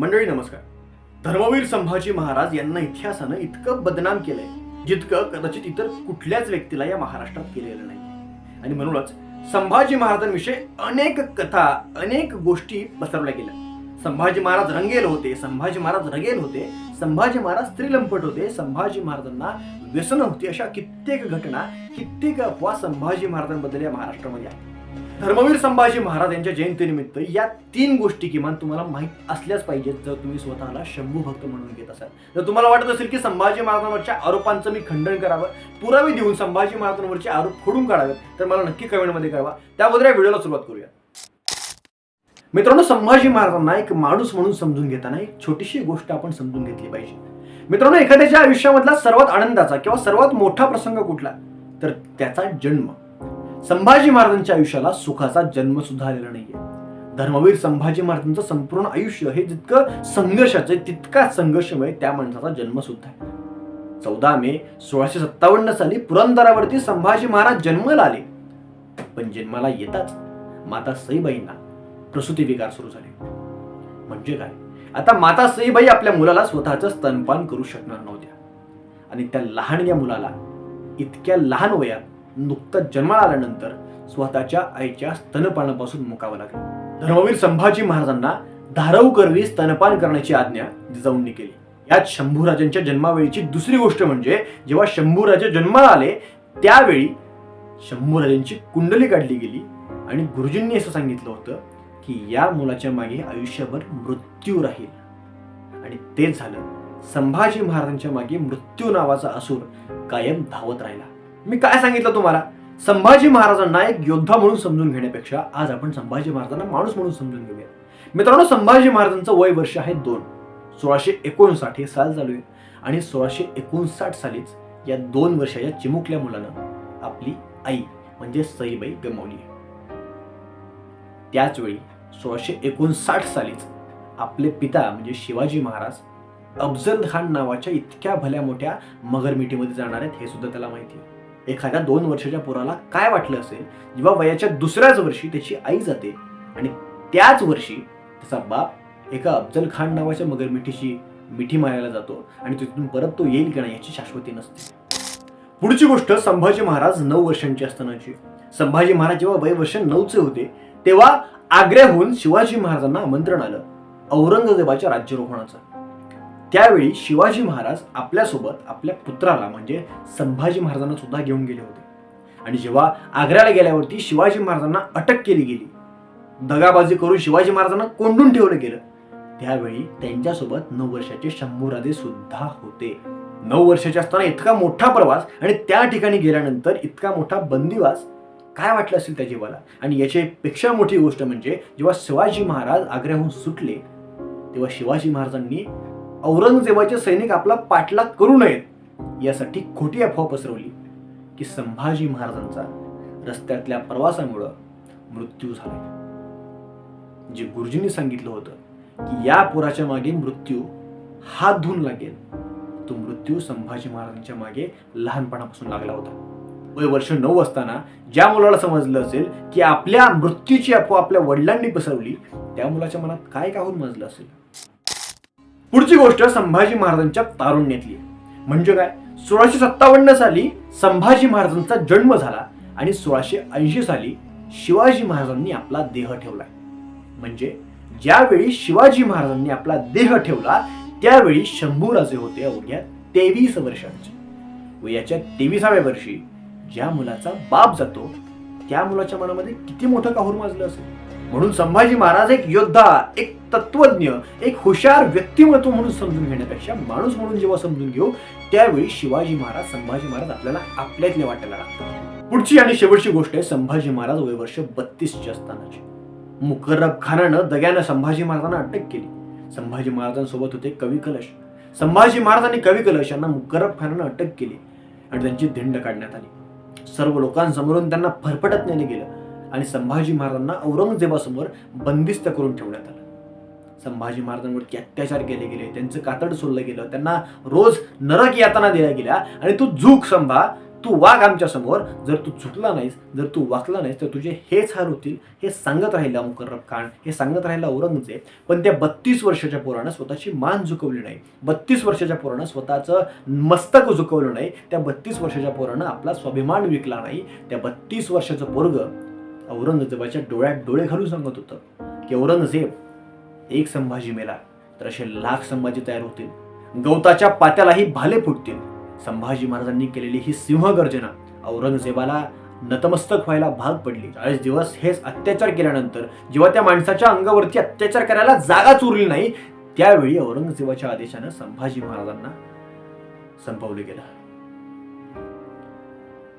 मंडळी नमस्कार. धर्मवीर संभाजी महाराज यांना इतिहासानं इतकं बदनाम केलंय जितकं कदाचित इतर कुठल्याच व्यक्तीला या महाराष्ट्रात केलेलं नाही. आणि म्हणूनच संभाजी महाराजांविषयी अनेक कथा अनेक गोष्टी पसरवल्या गेल्या. संभाजी महाराज रंगेल होते संभाजी महाराज रगेल होते संभाजी महाराज स्त्रीलंपट होते संभाजी महाराजांना व्यसन होती अशा कित्येक घटना कित्येक अफवा संभाजी महाराजांबद्दल या महाराष्ट्रामध्ये आहेत. धर्मवीर संभाजी महाराज यांच्या जयंतीनिमित्त या तीन गोष्टी किमान तुम्हाला माहीत असल्याच पाहिजेत जर तुम्ही स्वतःला शंभू भक्त म्हणून घेत असाल. जर तुम्हाला वाटत असेल की संभाजी महाराजांवरच्या आरोपांचं मी खंडन करावं पुरावे देऊन संभाजी महाराजांवरचे आरोप खोडून काढावेत तर मला नक्की कमेंटमध्ये कळवा. त्याबद्दल या व्हिडिओला सुरुवात करूया. मित्रांनो संभाजी महाराजांना एक माणूस म्हणून समजून घेताना एक छोटीशी गोष्ट आपण समजून घेतली पाहिजे. मित्रांनो एखाद्याच्या आयुष्यामधला सर्वात आनंदाचा किंवा सर्वात मोठा प्रसंग कुठला? तर त्याचा जन्म. संभाजी महाराजांच्या आयुष्याला सुखाचा जन्म सुद्धा आलेला नाहीये. धर्मवीर संभाजी महाराजांचं संपूर्ण आयुष्य हे जितकं संघर्षाचं आहे, संघर्षमय त्या माणसाचा जन्म सुद्धा आहे. चौदा मे सोळाशे सत्तावन्न साली पुरंदरावरती संभाजी महाराज जन्माला आले. पण जन्माला येताच माता सईबाईंना प्रसूती विकार सुरू झाले. म्हणजे काय? आता माता सईबाई आपल्या मुलाला स्वतःचं स्तनपान करू शकणार नव्हत्या. आणि त्या लहान या मुलाला इतक्या लहान वयात नुकताच जन्माला आल्यानंतर स्वतःच्या आईच्या स्तनपानापासून मुकावं लागलं. धर्मवीर संभाजी महाराजांना धारव करवी स्तनपान करण्याची आज्ञा जिजाऊंनी केली. यात शंभूराजांच्या जन्मावेळीची दुसरी गोष्ट म्हणजे जेव्हा शंभूराजे जन्माला आले त्यावेळी शंभूराजांची कुंडली काढली गेली आणि गुरुजींनी असं सांगितलं होतं की या मुलाच्या मागे आयुष्यभर मृत्यू राहील. आणि तेच झालं. संभाजी महाराजांच्या मागे मृत्यू नावाचा असूर कायम धावत राहिला. मी काय सांगितलं तुम्हाला? संभाजी महाराजांना एक योद्धा म्हणून समजून घेण्यापेक्षा आज आपण संभाजी महाराजांना माणूस म्हणून समजून घेऊया. मित्रांनो संभाजी महाराजांचं वय वर्ष आहे दोन. सोळाशे एकोणसाठ हे साल चालू आहे. आणि सोळाशे एकोणसाठ सालीच या दोन वर्षाच्या चिमुकल्या मुलानं आपली आई म्हणजे सईबाई गमावली त्याचवेळी त्याच वेळी सोळाशे एकोणसाठ सालीच आपले पिता म्हणजे शिवाजी महाराज अफजल खान नावाच्या इतक्या भल्या मोठ्या मगरमिठीमध्ये जाणार आहेत हे सुद्धा त्याला माहिती आहे. एखाद्या दोन वर्षाच्या पोराला काय वाटलं असेल जेव्हा वयाच्या दुसऱ्याच वर्षी त्याची आई जाते आणि त्याच वर्षी त्याचा बाप एका अफजल खान नावाच्या मगरमिठीशी मिठी मारायला जातो आणि तिथून परत तो येईल की नाही याची शाश्वती नसते. पुढची गोष्ट संभाजी महाराज नऊ वर्षांची असतानाची. संभाजी महाराज जेव्हा वय वर्ष नऊचे होते तेव्हा आग्र्याहून शिवाजी महाराजांना आमंत्रण आलं औरंगजेबाच्या राज्यारोहणाचं. त्यावेळी शिवाजी महाराज आपल्यासोबत आपल्या पुत्राला म्हणजे संभाजी महाराजांना सुद्धा घेऊन गेले होते. आणि जेव्हा आग्र्याला गेल्यावरती शिवाजी महाराजांना अटक केली गेली दगाबाजी करून शिवाजी महाराजांना कोंडून ठेवलं गेलं त्यावेळी त्यांच्यासोबत नऊ वर्षाचे शंभूराजे सुद्धा होते. नऊ वर्षाचे असताना इतका मोठा प्रवास आणि त्या ठिकाणी गेल्यानंतर इतका मोठा बंदिवास काय वाटलं असेल त्या जीवाला? आणि याच्यापेक्षा पेक्षा मोठी गोष्ट म्हणजे जेव्हा शिवाजी महाराज आग्र्याहून सुटले तेव्हा शिवाजी महाराजांनी औरंगजेबाचे सैनिक आपला पाठलाग करू नयेत यासाठी खोटी अफवा पसरवली की संभाजी महाराजांचा रस्त्यातल्या प्रवासामुळं मृत्यू झाला. जे गुरुजींनी सांगितलं होतं की या पुराच्या मागे मृत्यू हात धुवून लागेल तो मृत्यू संभाजी महाराजांच्या मागे लहानपणापासून लागला होता. वय वर्ष नऊ असताना ज्या मुलाला समजलं असेल की आपल्या मृत्यूची अफवा आपल्या वडिलांनी पसरवली त्या मुलाच्या मनात काय काहून मजलं असेल? पुढची गोष्ट संभाजी महाराजांच्या तारुण्यातली आहे. म्हणजे काय? सोळाशे सत्तावन्न साली संभाजी महाराजांचा जन्म झाला आणि सोळाशे ऐंशी साली शिवाजी महाराजांनी आपला देह ठेवला. म्हणजे ज्यावेळी शिवाजी महाराजांनी आपला देह ठेवला त्यावेळी शंभूराजे होते अवघ्या तेवीस वर्षांचे. व याच्या तेविसाव्या वर्षी ज्या मुलाचा बाप जातो त्या मुलाच्या मनामध्ये किती मोठं काहूर माजलं असेल? म्हणून संभाजी महाराज एक योद्धा एक तत्वज्ञ एक हुशार व्यक्तिमत्व म्हणून समजून घेण्यापेक्षा माणूस म्हणून जेव्हा समजून घेऊ त्यावेळी शिवाजी महाराज संभाजी महाराज आपल्याला आपल्यातले वाटायला लागतात. पुढची आणि शेवटची गोष्ट आहे संभाजी महाराज वय वर्ष बत्तीसची असतानाची. मुकर्रब खानानं दग्यानं संभाजी महाराजांना अटक केली. संभाजी महाराजांसोबत होते कवी कलश. संभाजी महाराज आणि कवी कलश यांना मुकर्रब खानानं अटक केली आणि त्यांची धिंड काढण्यात आली. सर्व लोकांसमोरून त्यांना फरफटत नेलं गेलं. आणि संभाजी महाराजांना औरंगजेबासमोर बंदिस्त करून ठेवण्यात आलं. संभाजी महाराजांवरती अत्याचार केले गेले त्यांचं कातड सोडलं गेलं त्यांना रोज नरक यातना दिल्या गेल्या आणि तू झूक संभा तू वाघ आमच्यासमोर जर तू चुकला नाहीस जर तू वाचला नाहीस तर तुझे हेच हाल होतील हे सांगत राहिला मुकर्रब खान हे सांगत राहिला औरंगजेब पण त्या बत्तीस वर्षाच्या पोरानं स्वतःची मान झुकवली नाही. बत्तीस वर्षाच्या पोरानं स्वतःचं मस्तक झुकवलं नाही. त्या बत्तीस वर्षाच्या पोरानं आपला स्वाभिमान विकला नाही. त्या बत्तीस वर्षाचं पोरग औरंगजेबाच्या डोळ्यात डोळे घालून सांगत होतं की औरंगजेब एक संभाजी मेला तर असे लाख संभाजी तयार होतील. गवताच्या पात्यालाही भाले फुटतील. संभाजी महाराजांनी केलेली ही सिंहगर्जना औरंगजेबाला नतमस्तक व्हायला भाग पडली. चाळीस दिवस हेच अत्याचार केल्यानंतर जेव्हा त्या माणसाच्या अंगावरती अत्याचार करायला जागाच उरली नाही त्यावेळी औरंगजेबाच्या आदेशानं संभाजी महाराजांना संपवले गेलं.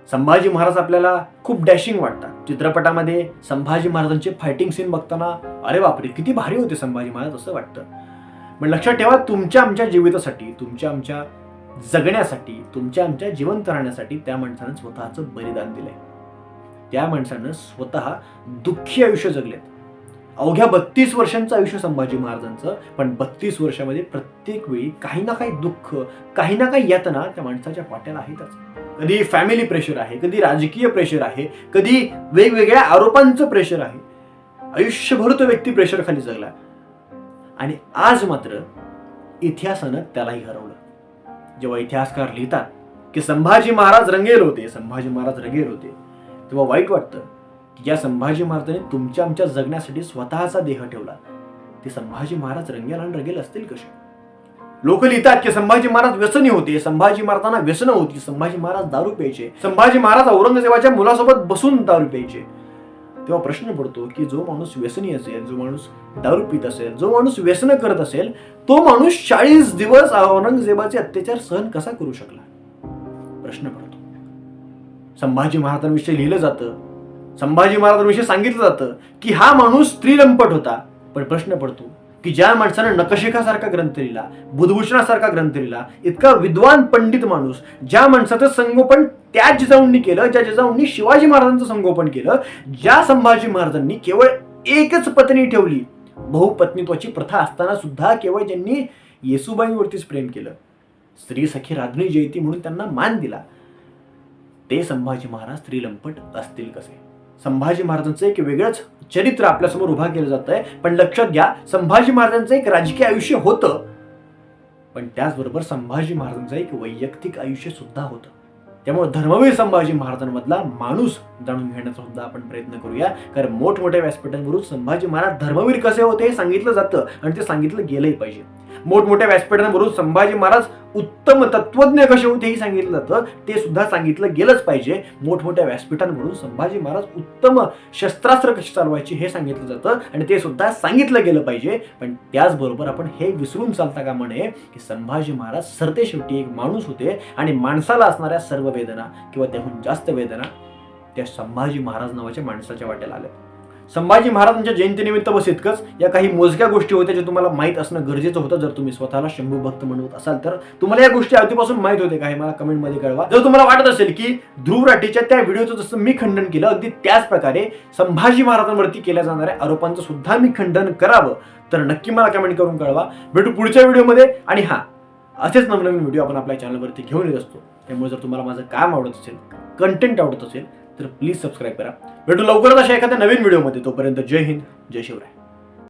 संभाजी महाराज आपल्याला खूप डॅशिंग वाटतात. चित्रपटामध्ये संभाजी महाराजांचे फायटिंग सीन बघताना अरे बापरे किती भारी होते संभाजी महाराज असं वाटतं. पण लक्षात ठेवा तुमच्या आमच्या जीवितासाठी तुमच्या आमच्या जगण्यासाठी तुमच्या आमच्या जिवंत राहण्यासाठी त्या माणसानं स्वतःचं बलिदान दिलंय. त्या माणसानं स्वतः दुःखी आयुष्य जगलेत. अवघ्या बत्तीस वर्षांचं आयुष्य संभाजी महाराजांचं पण बत्तीस वर्षामध्ये प्रत्येक वेळी काही ना काही दुःख काही ना काही यातना त्या माणसाच्या पाट्याला आहेतच. कधी फॅमिली प्रेशर आहे कधी राजकीय प्रेशर आहे कधी वेगवेगळ्या आरोपांचं प्रेशर आहे. आयुष्यभर तो व्यक्ती प्रेशर खाली जगला. आणि आज मात्र इतिहासानं त्यालाही हरवलं. जेव्हा इतिहासकार लिहितात की संभाजी महाराज रंगेल होते संभाजी महाराज रंगेल होते तेव्हा वाईट वाटतं की या संभाजी महाराजांनी तुमच्या आमच्या जगण्यासाठी स्वतःचा देह ठेवला. ते संभाजी महाराज रंगेल आणि रंगेल असतील कसे? लोक लिहितात की संभाजी महाराज व्यसनी होते. संभाजी महाराजांना व्यसन होती. संभाजी महाराज दारू प्यायचे. संभाजी महाराज औरंगजेबाच्या मुलासोबत बसून दारू प्यायचे. तेव्हा प्रश्न पडतो की जो माणूस व्यसनी असेल जो माणूस दारू पित असेल जो माणूस व्यसन करत असेल तो माणूस चाळीस दिवस औरंगजेबाचे अत्याचार सहन कसा करू शकला? प्रश्न पडतो. संभाजी महाराजांविषयी लिहिलं जातं. संभाजी महाराजांविषयी सांगितलं जातं की हा माणूस स्त्रीलंपट होता. पण प्रश्न पडतो की ज्या माणसानं नकशिकासारखा ग्रंथ लिहिला बुधभूषणासारखा ग्रंथ लिहिला इतका विद्वान पंडित माणूस ज्या माणसाचं संगोपन त्या जिजाऊंनी केलं ज्या जिजाऊंनी शिवाजी महाराजांचं संगोपन केलं ज्या संभाजी महाराजांनी केवळ एकच पत्नी ठेवली बहुपत्नीत्वाची प्रथा असताना सुद्धा केवळ ज्यांनी येसुबाईंवरतीच प्रेम केलं. स्त्री सखी राधणी जयती म्हणून त्यांना मान दिला. ते संभाजी महाराज स्त्रीलंपट असतील कसे? संभाजी महाराजांचं एक वेगळंच चरित्र आपल्यासमोर उभा केलं जात आहे पण लक्षात घ्या संभाजी महाराजांचं एक राजकीय आयुष्य होतं. पण त्याचबरोबर संभाजी महाराजांचं एक वैयक्तिक आयुष्य सुद्धा होतं. त्यामुळे धर्मवीर संभाजी महाराजांमधला माणूस जाणून घेण्याचा सुद्धा आपण प्रयत्न करूया. कारण मोठमोठ्या व्यासपीठांवरून संभाजी महाराज धर्मवीर कसे होते हे सांगितलं जातं आणि ते सांगितलं गेलंही पाहिजे. मोठमोठ्या व्यासपीठांवरून संभाजी महाराज उत्तम तत्वज्ञ कसे होते हे सांगितलं जातं ते सुद्धा सांगितलं गेलंच पाहिजे. मोठमोठ्या व्यासपीठांवरून संभाजी महाराज उत्तम शस्त्रास्त्र कशी चालवायची हे सांगितलं जातं आणि ते सुद्धा सांगितलं गेलं पाहिजे. पण त्याचबरोबर आपण हे विसरून चालता का म्हणे की संभाजी महाराज सरते शेवटी एक माणूस होते आणि माणसाला असणाऱ्या सर्व वेदना किंवा त्याहून जास्त वेदना त्या संभाजी महाराज नावाच्या माणसाच्या वाट्याला आल्या संभाजी महाराजांच्या जयंतीनिमित्त बस इतकंच या काही मोजक्या गोष्टी होत्या जे तुम्हाला माहीत असणं गरजेचं होतं. जर तुम्ही स्वतःला शंभू भक्त म्हणत असाल तर तुम्हाला या गोष्टी आधीपासून माहीत होते काही मला कमेंटमध्ये कळवा. जर तुम्हाला वाटत असेल की ध्रुव राठीच्या त्या व्हिडिओचं जसं मी खंडन केलं अगदी त्याच प्रकारे संभाजी महाराजांवरती केल्या जाणाऱ्या आरोपांचं सुद्धा मी खंडन करावं तर नक्की मला कमेंट करून कळवा. भेटू पुढच्या व्हिडिओमध्ये. आणि हा असेच नवनवीन व्हिडिओ आपण आपल्या चॅनलवरती घेऊन येत असतो. त्यामुळे जर तुम्हाला माझं काम आवडत असेल कंटेंट आवडत असेल तर प्लीज सबस्क्राईब करा. भेटू लवकरच अशा एखाद्या नवीन व्हिडिओमध्ये तोपर्यंत जय हिंद जय शिवराय.